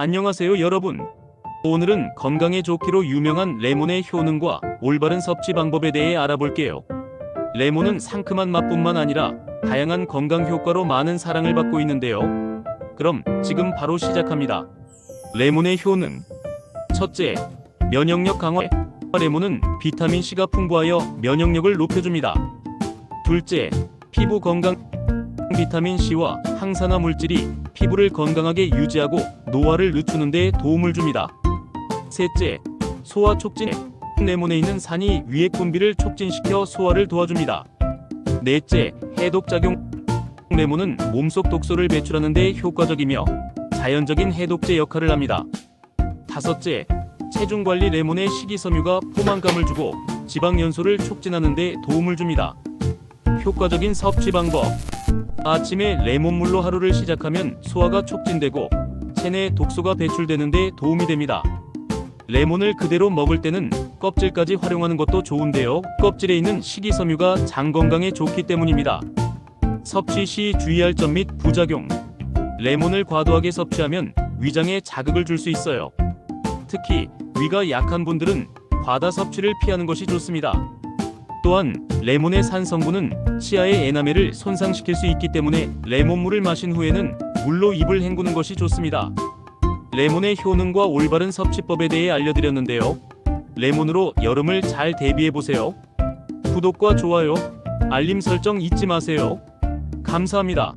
안녕하세요 여러분. 오늘은 건강에 좋기로 유명한 레몬의 효능과 올바른 섭취 방법에 대해 알아볼게요. 레몬은 상큼한 맛뿐만 아니라 다양한 건강 효과로 많은 사랑을 받고 있는데요. 그럼 지금 바로 시작합니다. 레몬의 효능. 첫째, 면역력 강화. 레몬은 비타민 C가 풍부하여 면역력을 높여줍니다. 둘째, 피부 건강. 비타민 C와 항산화 물질이 피부를 건강하게 유지하고 노화를 늦추는 데 도움을 줍니다. 셋째, 소화 촉진. 레몬에 있는 산이 위액 분비를 촉진시켜 소화를 도와줍니다. 넷째, 해독 작용. 레몬은 몸속 독소를 배출하는 데 효과적이며 자연적인 해독제 역할을 합니다. 다섯째, 체중 관리 레몬의 식이섬유가 포만감을 주고 지방 연소를 촉진하는 데 도움을 줍니다. 효과적인 섭취 방법. 아침에 레몬물로 하루를 시작하면 소화가 촉진되고 체내 독소가 배출되는 데 도움이 됩니다. 레몬을 그대로 먹을 때는 껍질까지 활용하는 것도 좋은데요. 껍질에 있는 식이섬유가 장 건강에 좋기 때문입니다. 섭취 시 주의할 점 및 부작용. 레몬을 과도하게 섭취하면 위장에 자극을 줄 수 있어요. 특히 위가 약한 분들은 과다 섭취를 피하는 것이 좋습니다. 또한 레몬의 산 성분은 치아의 에나멜을 손상시킬 수 있기 때문에 레몬물을 마신 후에는 물로 입을 헹구는 것이 좋습니다. 레몬의 효능과 올바른 섭취법에 대해 알려드렸는데요. 레몬으로 여름을 잘 대비해 보세요. 구독과 좋아요, 알림 설정 잊지 마세요. 감사합니다.